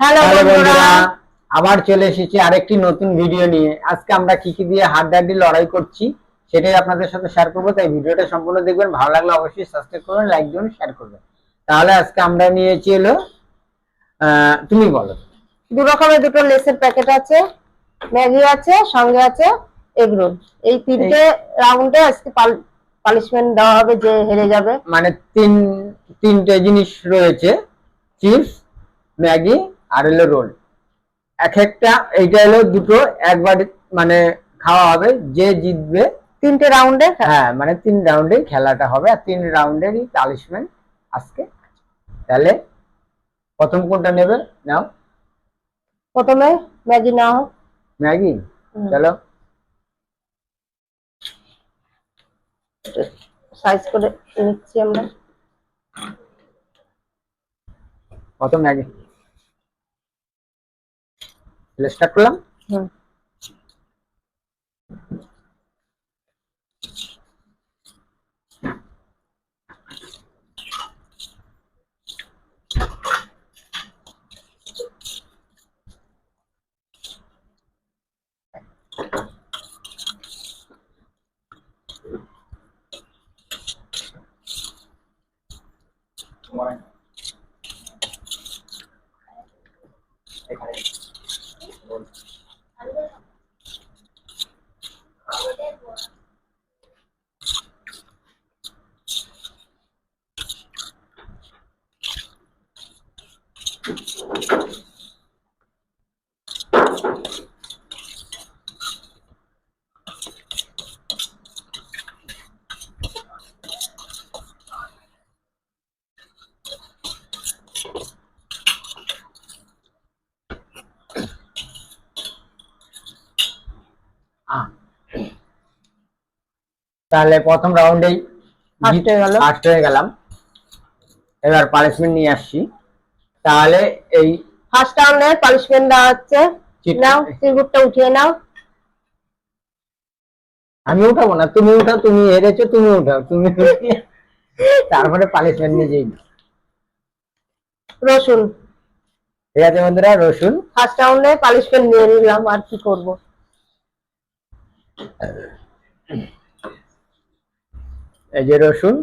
Hello বন্ধুরা। আবার চলে এসেছি আরেকটি নতুন ভিডিও নিয়ে। আজকে আমরা কি কি দিয়ে হাড্ডাহাড্ডি লড়াই করছি সেটাই আপনাদের সাথে শেয়ার করব। তাই ভিডিওটা সম্পূর্ণ দেখবেন ভালো লাগলে অবশ্যই সাবস্ক্রাইব করবেন লাইক দিবেন শেয়ার করবেন। তাহলে আজকে আমরা নিয়েছি আহ, তুমি বলো। দু রকমের দুটো লেসের প্যাকেট আছে ম্যাগি আছে সঙ্গে আছে এগ রোল এই তিনটে রাউন্ডে আজকে পানিশমেন্ট দেওয়া হবে যে হেরে যাবে। মানে তিন তিনটে জিনিস রয়েছে চিপস ম্যাগি আর হলো রোল। এক একটা এইটা হলো দুটো একবার মানে খাওয়া হবে যে জিতবে তিনটে রাউন্ডে হ্যাঁ মানে তিন রাউন্ডে খেলাটা হবে আর তিন রাউন্ডেরই পানিশমেন্ট আজকে তাহলে প্রথম কোনটা নেবে? নাও। প্রথমে ম্যাগি নাও। ম্যাগি? চলো। সাইজ করে নিচ্ছি আমরা। প্রথম ম্যাগি। স্টার্ট করলাম? হুম তাহলে প্রথম রাউন্ডেই হয়ে গেল। ফার্স্ট হয়ে গেলাম। এবার পানিশমেন্ট নিয়ে আসছি। তাহলে এই ফার্স্ট রাউন্ডে পানিশমেন্ট দেওয়া হচ্ছে। নাও সিঙ্গুরটা উঠিয়ে নাও। আমি উঠাবো না তুমি উঠাও তুমি হেরেছো তুমি উঠাও তুমি তারপরে পানিশমেন্ট নিজেই। রসুন। ঠিক আছে বন্ধুরা রসুন। ফার্স্ট রাউন্ডে পানিশমেন্ট নিয়ে নিলাম আর কি করব? এই যে রসুন।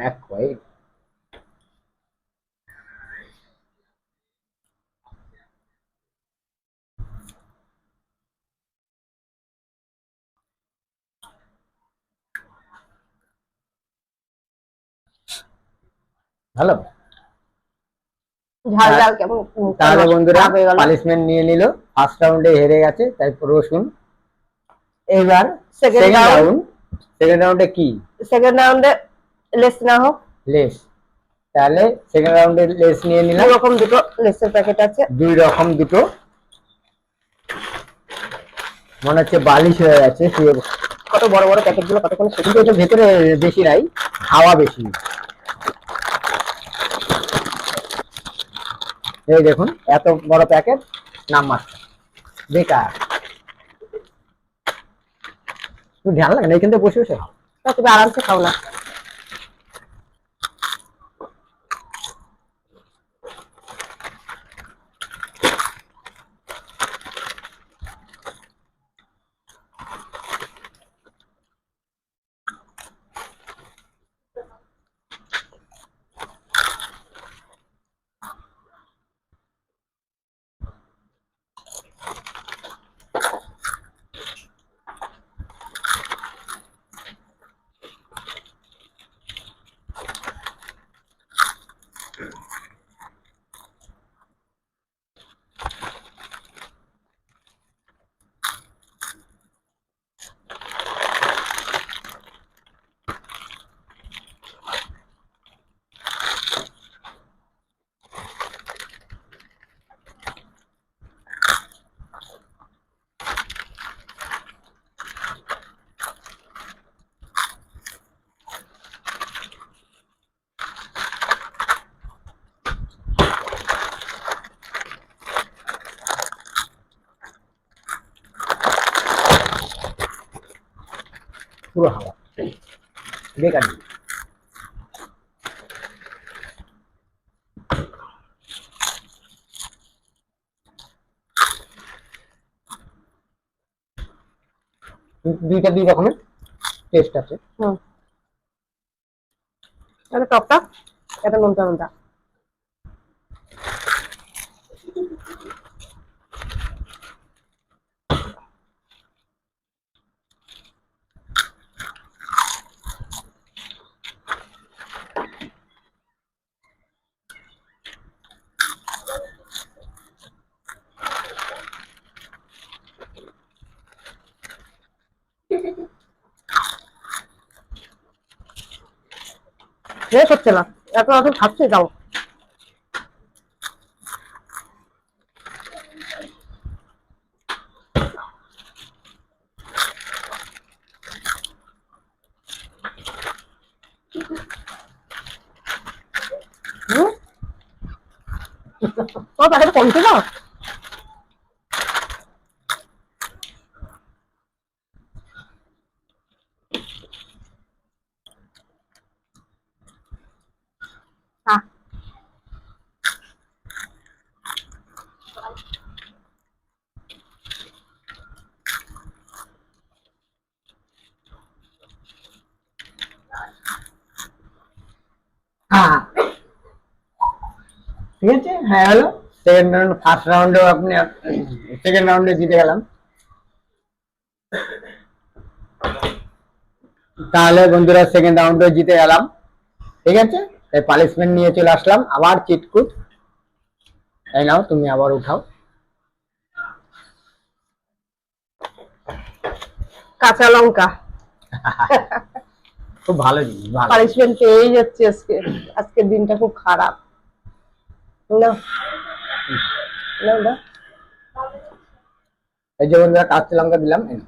এক কয় ভালো? তাহলে বন্ধুরা হয়ে নিয়ে নিল। ফার্স্ট রাউন্ডে হেরে গেছে তাই রসুন। এবার সেকেন্ড রাউন্ড সেকেন্ড রাউন্ডে কি? সেকেন্ড রাউন্ডে লেস না হোক। লেস তাহলে সেকেন্ড রাউন্ডে লেস নিয়ে নিলাম। এরকম দুটো লেসের প্যাকেট আছে। দুই রকম দুটো। মনে হচ্ছে বালিশ হয়ে যাচ্ছে শুয়ে কত বড় বড় প্যাকেটগুলো কতক্ষণ কিন্তু এটা ভেতরে বেশি নাই হাওয়া বেশি। এই দেখুন এত বড় প্যাকেট নাম মাত্র। বেকার তুমি ধ্যান লাগে না এখান থেকে বসে বসে। তুমি আরামসে খাও না পুরো হাওয়া। বেকার দুইটা দুই রকমের টেস্ট আছে। হুম। এটা টকটা এটা নোনতা নোনতা। শেষ হচ্ছে না এত এত খাচ্ছে যাও হুম? তোমার প্যাকেট কম ছিল হ্যাঁ হ্যাঁ ঠিক আছে হ্যাঁ হলো সেকেন্ড রাউন্ড ফার্স্ট রাউন্ডেও আপনি সেকেন্ড রাউন্ডে জিতে গেলাম। তাহলে বন্ধুরা সেকেন্ড রাউন্ডে জিতে গেলাম। ঠিক আছে? তাই পানিশমেন্ট নিয়ে চলে আসলাম। আবার চিটকুট এই নাও তুমি আবার উঠাও। কাঁচা লঙ্কা। খুব ভালো জিনিস পানিশমেন্ট পেয়েই যাচ্ছে আজকে। আজকের দিনটা খুব খারাপ। না। না না এই যে বন্ধুরা কাঁচা লঙ্কা দিলাম এই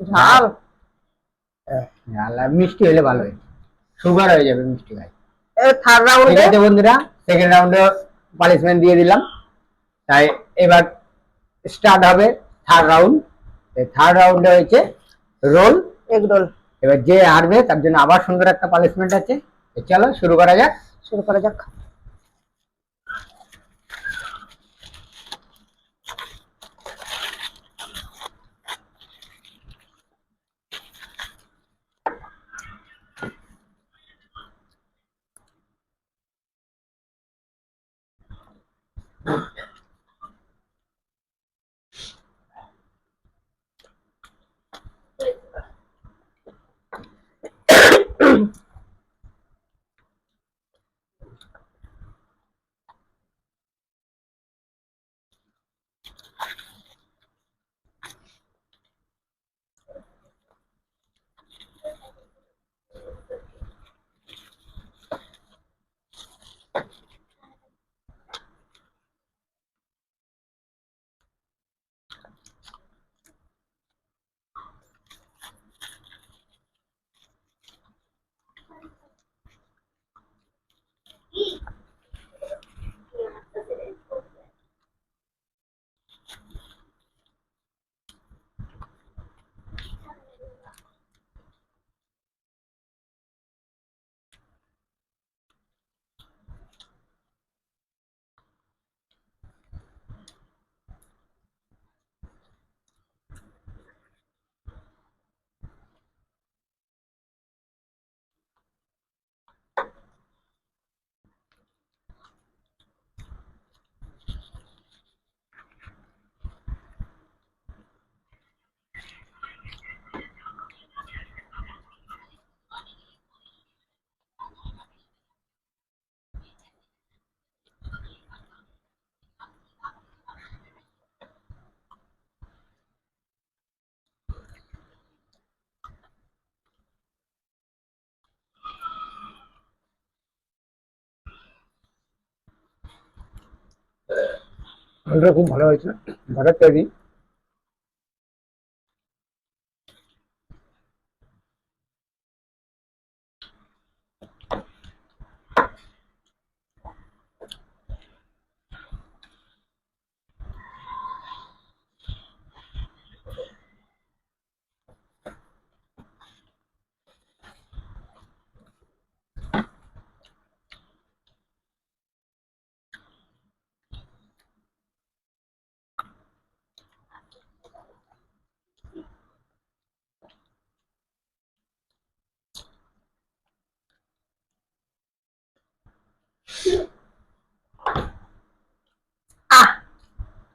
ঝাল। ঝাল মিষ্টি হলে ভালো হয়। সুগার হয়ে যাবে মিষ্টি খাই থার্ড রাউন্ডে বন্ধুরা সেকেন্ড রাউন্ডে পানিশমেন্ট দিয়ে দিলাম। তাই এবার স্টার্ট হবে থার্ড রাউন্ড থার্ড রাউন্ডে হয়েছে রোল এগ রোল এবার যে হারবে তার জন্য আবার সুন্দর একটা পালিশমেন্ট আছে। চলো শুরু করা যাক। শুরু করা যাক। রোলটা খুব ভালো হয়েছে। ঘরের তৈরি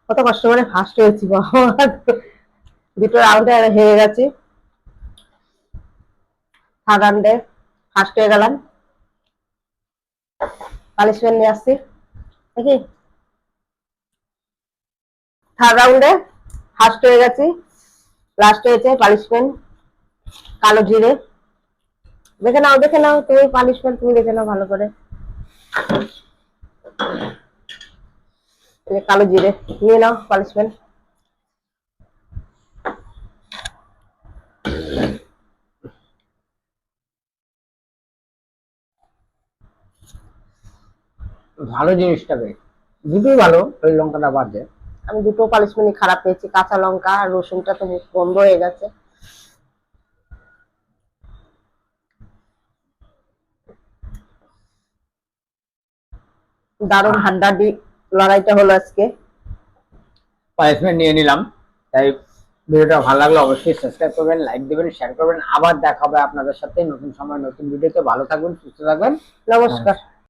কত কষ্ট করে ফার্স্ট হয়েছি বাবা দুটো রাউন্ডে হেরে গেছি। থার্ড রাউন্ডে ফার্স্ট হয়ে গেলাম। পানিশমেন্ট নিয়ে আসছি। নাকি? থার্ড রাউন্ডে ফার্স্ট হয়ে গেছি। লাস্ট হয়েছে পানিশমেন্ট কালো জিরে। দেখে নাও দেখে নাও, তুমি পানিশমেন্ট তুমি দেখে নাও ভালো করে। কালো জিরে। নিয়ে নাও পানিশমেন্ট ভালো জিনিসটা বেশ। দুটোই ভালো ওই লঙ্কাটা বাদে আমি দুটো পানিশমেন্টই খারাপ পেয়েছি কাঁচা লঙ্কা আর রসুনটা তো বন্ধ হয়ে গেছে। দারুণ হাড্ডাহাড্ডি। লড়াইটা হলো আজকে। পানিশমেন্ট নিয়ে নিলাম। তাই ভিডিওটা ভালো লাগলে অবশ্যই সাবস্ক্রাইব করবেন লাইক দেবেন শেয়ার করবেন। আবার দেখা হবে আপনাদের সাথে নতুন সময় নতুন ভিডিওতে। ভালো থাকবেন সুস্থ থাকবেন। নমস্কার।